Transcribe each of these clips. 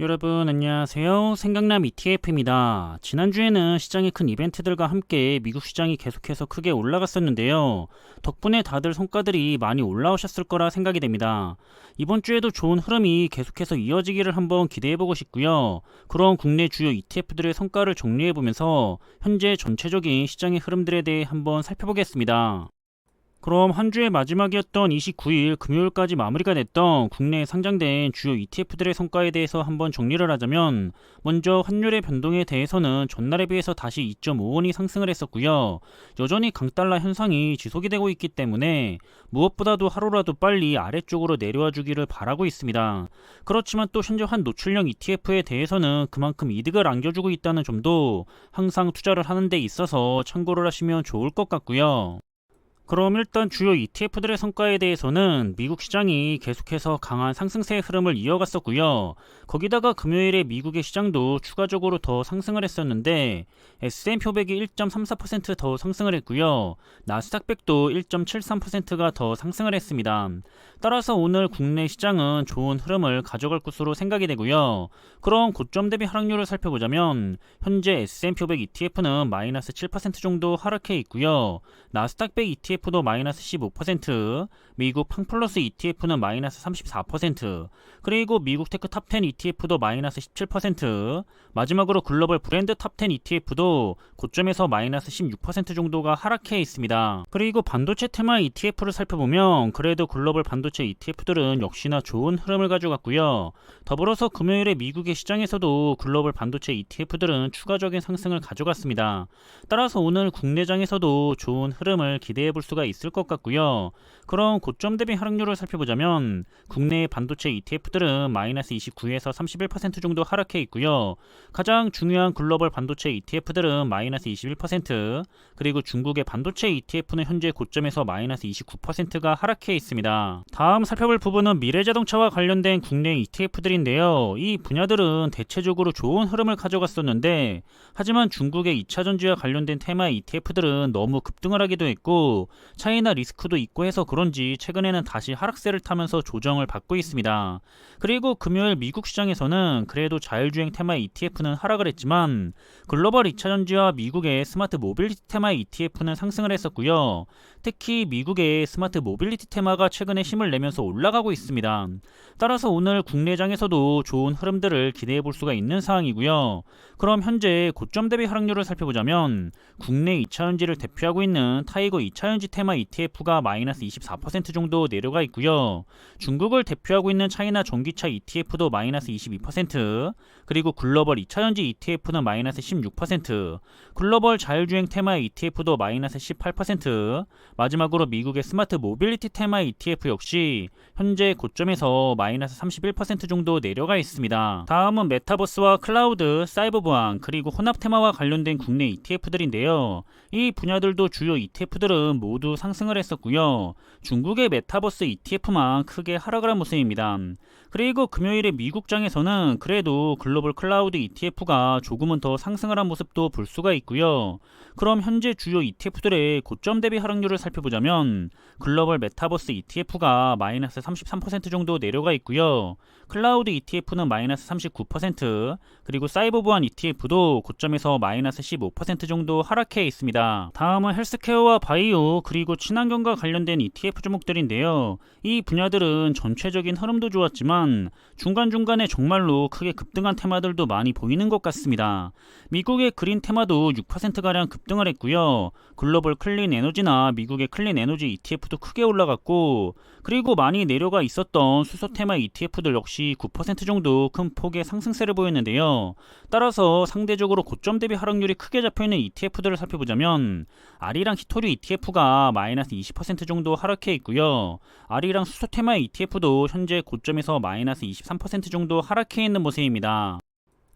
여러분 안녕하세요. 생강남 ETF입니다. 지난주에는 시장의 큰 이벤트들과 함께 미국 시장이 계속해서 크게 올라갔었는데요. 덕분에 다들 성과들이 많이 올라오셨을 거라 생각이 됩니다. 이번 주에도 좋은 흐름이 계속해서 이어지기를 한번 기대해보고 싶고요. 그런 국내 주요 ETF들의 성과를 정리해보면서 현재 전체적인 시장의 흐름들에 대해 한번 살펴보겠습니다. 그럼 한 주의 마지막이었던 29일 금요일까지 마무리가 됐던 국내에 상장된 주요 ETF들의 성과에 대해서 한번 정리를 하자면 먼저 환율의 변동에 대해서는 전날에 비해서 다시 2.5원이 상승을 했었고요. 여전히 강달러 현상이 지속이 되고 있기 때문에 무엇보다도 하루라도 빨리 아래쪽으로 내려와 주기를 바라고 있습니다. 그렇지만 또 현재 한 노출형 ETF에 대해서는 그만큼 이득을 안겨주고 있다는 점도 항상 투자를 하는 데 있어서 참고를 하시면 좋을 것 같고요. 그럼 일단 주요 ETF들의 성과에 대해서는 미국 시장이 계속해서 강한 상승세의 흐름을 이어갔었고요. 거기다가 금요일에 미국의 시장도 추가적으로 더 상승을 했었는데 S&P 500이 1.34%더 상승을 했고요. 나스닥 100도 1.73%가 더 상승을 했습니다. 따라서 오늘 국내 시장은 좋은 흐름을 가져갈 것으로 생각이 되고요. 그럼 고점 대비 하락률을 살펴보자면 현재 S&P 500 ETF는 마이너스 7% 정도 하락해 있고요. 나스닥 100 ETF 도 마이너스 15%, 미국 팡플러스 ETF는 마이너스 34%, 그리고 미국 테크 탑10 ETF도 마이너스 17%, 마지막으로 글로벌 브랜드 탑10 ETF도 고점에서 마이너스 16% 정도가 하락해 있습니다. 그리고 반도체 테마 ETF를 살펴보면 그래도 글로벌 반도체 ETF들은 역시나 좋은 흐름을 가져갔고요. 더불어서 금요일에 미국의 시장에서도 글로벌 반도체 ETF들은 추가적인 상승을 가져갔습니다. 따라서 오늘 국내장에서도 좋은 흐름을 기대해 볼 수가 있을 것 같고요. 그럼 고점 대비 하락률을 살펴보자면 국내 반도체 ETF들은 마이너스 29에서 31% 정도 하락해 있고요. 가장 중요한 글로벌 반도체 ETF들은 마이너스 21% 그리고 중국의 반도체 ETF는 현재 고점에서 마이너스 29%가 하락해 있습니다. 다음 살펴볼 부분은 미래자동차와 관련된 국내 ETF들인데요. 이 분야들은 대체적으로 좋은 흐름을 가져갔었는데 하지만 중국의 2차 전지와 관련된 테마 ETF들은 너무 급등을 하기도 했고 차이나 리스크도 있고 해서 그런지 최근에는 다시 하락세를 타면서 조정을 받고 있습니다. 그리고 금요일 미국 시장에서는 그래도 자율주행 테마 ETF는 하락을 했지만 글로벌 2차 전지와 미국의 스마트 모빌리티 테마 ETF는 상승을 했었고요. 특히 미국의 스마트 모빌리티 테마가 최근에 힘을 내면서 올라가고 있습니다. 따라서 오늘 국내장에서도 좋은 흐름들을 기대해 볼 수가 있는 상황이고요. 그럼 현재 고점 대비 하락률을 살펴보자면 국내 2차전지를 대표하고 있는 타이거 2차전지 테마 ETF가 마이너스 24% 정도 내려가 있고요. 중국을 대표하고 있는 차이나 전기차 ETF도 마이너스 22% 그리고 글로벌 2차전지 ETF는 마이너스 16% 글로벌 자율주행 테마 ETF도 마이너스 18% 마지막으로 미국의 스마트 모빌리티 테마 ETF 역시 현재 고점에서 마이너스 31% 정도 내려가 있습니다. 다음은 메타버스와 클라우드, 사이버 보안, 그리고 혼합 테마와 관련된 국내 ETF들인데요. 이 분야들도 주요 ETF들은 모두 상승을 했었고요. 중국의 메타버스 ETF만 크게 하락을 한 모습입니다. 그리고 금요일에 미국장에서는 그래도 글로벌 클라우드 ETF가 조금은 더 상승을 한 모습도 볼 수가 있고요. 그럼 현재 주요 ETF들의 고점 대비 하락률을 살펴보자면 글로벌 메타버스 ETF가 마이너스 33% 정도 내려가 있고요. 클라우드 ETF는 마이너스 39% 그리고 사이버 보안 ETF도 고점에서 마이너스 15% 정도 하락해 있습니다. 다음은 헬스케어와 바이오 그리고 친환경과 관련된 ETF 종목들인데요. 이 분야들은 전체적인 흐름도 좋았지만 중간중간에 정말로 크게 급등한 테마들도 많이 보이는 것 같습니다. 미국의 그린 테마도 6%가량 급등을 했고요. 글로벌 클린 에너지나 미국의 클린 에너지 ETF도 크게 올라갔고 그리고 많이 내려가 있었던 수소 테마 ETF들 역시 9% 정도 큰 폭의 상승세를 보였는데요. 따라서 상대적으로 고점 대비 하락률이 크게 잡혀있는 ETF들을 살펴보자면 아리랑 히토류 ETF가 마이너스 20% 정도 하락해 있고요. 아리랑 수소 테마 ETF도 현재 고점에서 마이너스 23% 정도 하락해 있는 모습입니다.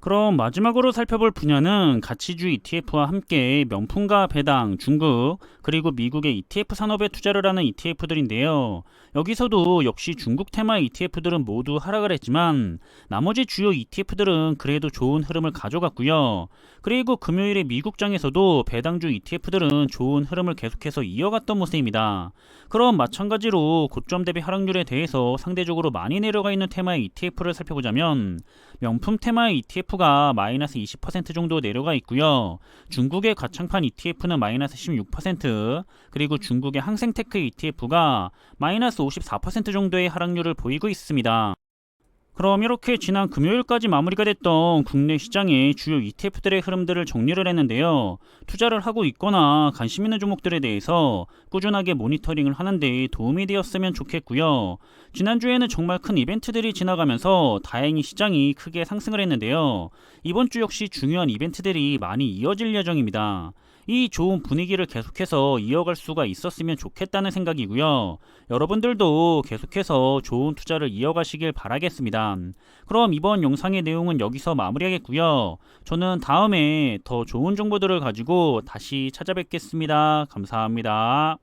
그럼 마지막으로 살펴볼 분야는 가치주 ETF와 함께 명품과 배당, 중국, 그리고 미국의 ETF 산업에 투자를 하는 ETF들인데요. 여기서도 역시 중국 테마 ETF들은 모두 하락을 했지만 나머지 주요 ETF들은 그래도 좋은 흐름을 가져갔고요. 그리고 금요일에 미국장에서도 배당주 ETF들은 좋은 흐름을 계속해서 이어갔던 모습입니다. 그럼 마찬가지로 고점 대비 하락률에 대해서 상대적으로 많이 내려가 있는 테마의 ETF를 살펴보자면 명품 테마의 ETF가 마이너스 20% 정도 내려가 있고요. 중국의 가창판 ETF는 마이너스 16%, 그리고 중국의 항생테크 ETF가 마이너스 54% 정도의 하락률을 보이고 있습니다. 그럼 이렇게 지난 금요일까지 마무리가 됐던 국내 시장의 주요 ETF들의 흐름들을 정리를 했는데요. 투자를 하고 있거나 관심 있는 종목들에 대해서 꾸준하게 모니터링을 하는데 도움이 되었으면 좋겠고요. 지난주에는 정말 큰 이벤트들이 지나가면서 다행히 시장이 크게 상승을 했는데요. 이번 주 역시 중요한 이벤트들이 많이 이어질 예정입니다. 이 좋은 분위기를 계속해서 이어갈 수가 있었으면 좋겠다는 생각이고요. 여러분들도 계속해서 좋은 투자를 이어가시길 바라겠습니다. 그럼 이번 영상의 내용은 여기서 마무리하겠고요. 저는 다음에 더 좋은 정보들을 가지고 다시 찾아뵙겠습니다. 감사합니다.